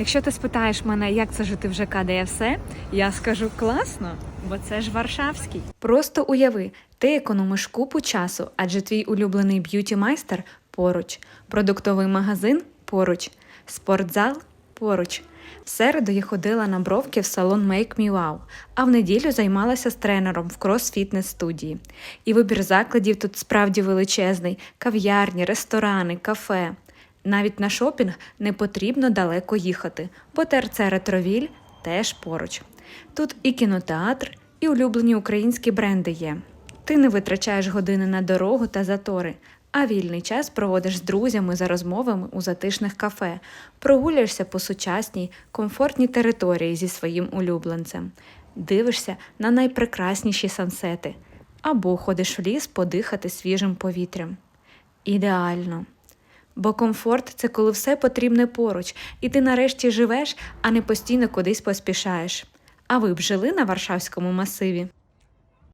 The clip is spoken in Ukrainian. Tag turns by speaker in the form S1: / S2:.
S1: Якщо ти спитаєш мене, як це жити в ЖК, де є все, я скажу класно, бо це ж Варшавський. Просто уяви, ти економиш купу часу, адже твій улюблений б'юті-майстер поруч, продуктовий магазин поруч, спортзал поруч. В середу я ходила на бровки в салон Make Me Wow, а в неділю займалася з тренером в крос-фітнес студії. І вибір закладів тут справді величезний: кав'ярні, ресторани, кафе. Навіть на шопінг не потрібно далеко їхати, бо ТРЦ Ретровіль теж поруч. Тут і кінотеатр, і улюблені українські бренди є. Ти не витрачаєш години на дорогу та затори, а вільний час проводиш з друзями за розмовами у затишних кафе, прогуляєшся по сучасній, комфортній території зі своїм улюбленцем, дивишся на найпрекрасніші сансети або ходиш в ліс подихати свіжим повітрям. Ідеально. Бо комфорт це коли все потрібне поруч, і ти нарешті живеш, а не постійно кудись поспішаєш. А ви б жили на Варшавському масиві?